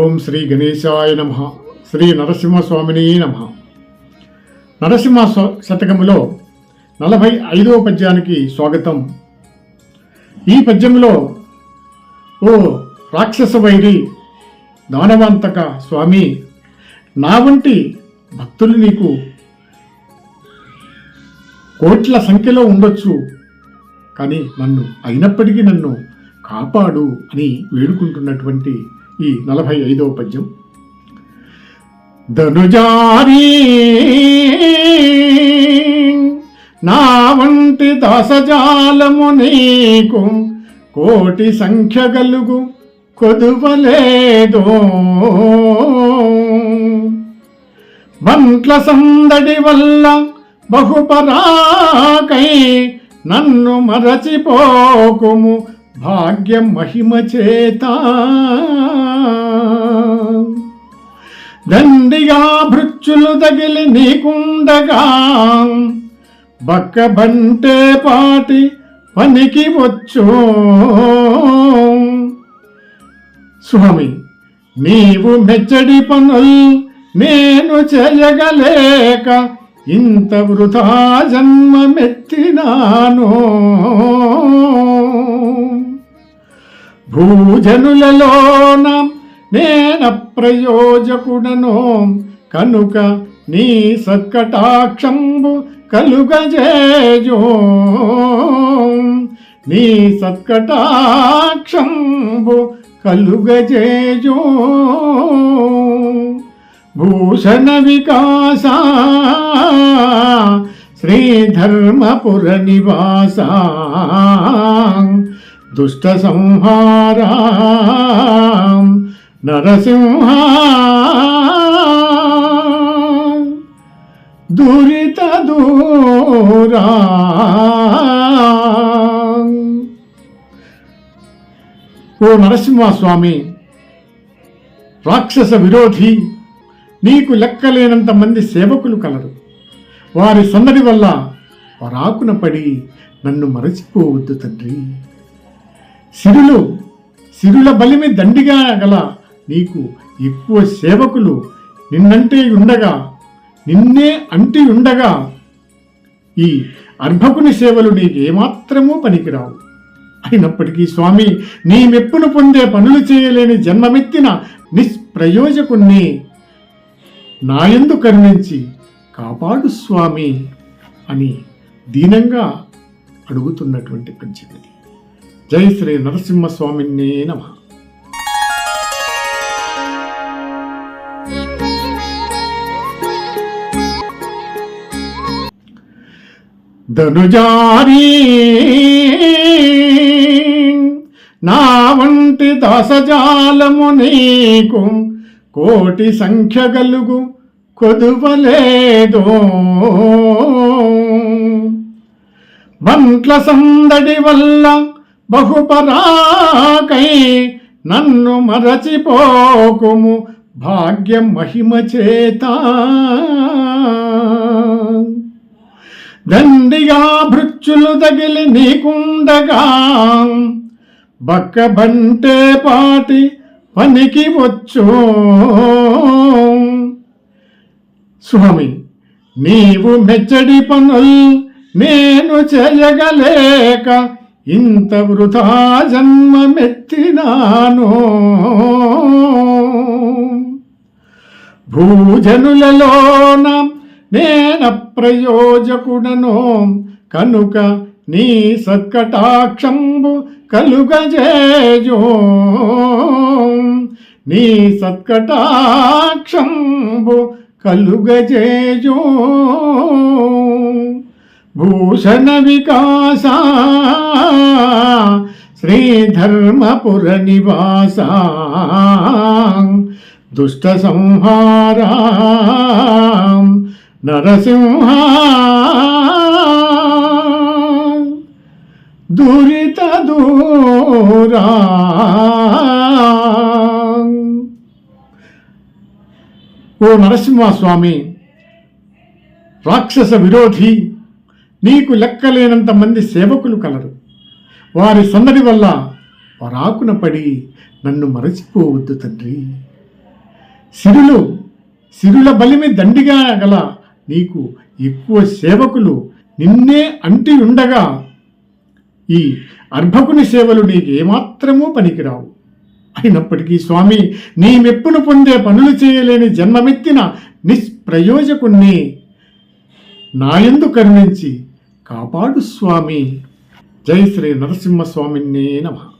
ఓం శ్రీ గణేశాయ నమ. శ్రీ నరసింహస్వామిని నమ. నరసింహ స్వ- శతకములో నలభై ఐదవ పద్యానికి స్వాగతం. ఈ పద్యంలో ఓ రాక్షస వైరి దానవంతక స్వామి నా వంటి భక్తులు నీకు కోట్ల సంఖ్యలో ఉండొచ్చు కానీ నన్ను అయినప్పటికీ నన్ను కాపాడు అని వేడుకుంటున్నటువంటి ఈ నలభై ఐదవ పద్యం. ధనుజారీ నా వంటి దాసజాలము నీకు కోటి సంఖ్య గలుగు కొదువలేదో. బంట్ల సందడి వల్ల బహుపరాకై నన్ను మరచిపోకుము భాగ్యం మహిమ చేత. దండిగా భృత్యులు తగిలి నీకుండగా బక్క బంటే పాటి పనికి వచ్చు. స్వామి నీవు మెచ్చడి పనుల్ నేను చేయగలేక ఇంత వృథా జన్మమెత్తినాను భూజనులలోన నేన ప్రయోజకుడను. కనుక నీ సత్కటాక్షంబు కలుగజేజో నీ సత్కటాక్షంబు కలుగజేజో భూషణ వికాస శ్రీధర్మపుర నివాస దుష్ట సంహార నరసింహ. దురిత దూరా. ఓ నరసింహస్వామి రాక్షస విరోధి నీకు లెక్కలేనంత మంది సేవకులు కలరు. వారి సందడి వల్ల రాకున పడి నన్ను మరచిపోవద్దు తండ్రి. సిరులు సిరుల బలిమి దండిగా గల నీకు ఎక్కువ సేవకులు నిన్నంటే ఉండగా నిన్నే అంటి ఉండగా ఈ అర్భకుని సేవలు నీకు ఏమాత్రమూ పనికిరావు. అయినప్పటికీ స్వామి నీ మెప్పును పొందే పనులు చేయలేని జన్మమెత్తిన నిష్ప్రయోజకుణ్ణి నాయందు కరుణించి కాపాడు స్వామి అని దీనంగా అడుగుతున్నటువంటి పంచమిది జై శ్రీ నరసింహస్వామినే నమ. ధనుజారీ నా వంటి దాసజాలము నీకు కోటి సంఖ్య గలుగు కొదువలేదో. బంట్ల సందడి వల్ల బహుపరాకై నన్ను మరచిపోకుము భాగ్యం మహిమ చేత. దండిగా భృత్యులు తగిలి నీకుండగా బక్క బంటే పాటి పనికి వచ్చు. స్వామి నీవు మెచ్చడి పనుల్ నేను చేయగలేక ఇంత వృథా జన్మమెత్తినాను. భూజనులలోన నేన ప్రయోజకుడను. కనుక నీ సత్కటాక్షంబు కలుగజేజో నీ సత్కటాక్షంబు కలుగజేజో భూషణ వికాస శ్రీధర్మపుర నివాస దుష్ట సంహార నరసింహ దురిత దూరా ఓ నరసింహస్వామి రాక్షస విరోధి నీకు లెక్కలేనంత మంది సేవకులు కలరు. వారి సందడి వల్ల వరాకున పడి నన్ను మరచిపోవద్దు తండ్రి. సిరులు సిరుల బలిమి దండిగా గల నీకు ఎక్కువ సేవకులు నిన్నే అంటి ఉండగా ఈ అర్భకుని సేవలు నీకు ఏమాత్రమూ పనికిరావు. అయినప్పటికీ స్వామి నీ మెప్పును పొందే పనులు చేయలేని జన్మమెత్తిన నిష్ప్రయోజకుణ్ణి నాయందు కరుణించి కాపాడు స్వామి. జై శ్రీ నరసింహస్వామిన్నే నమః.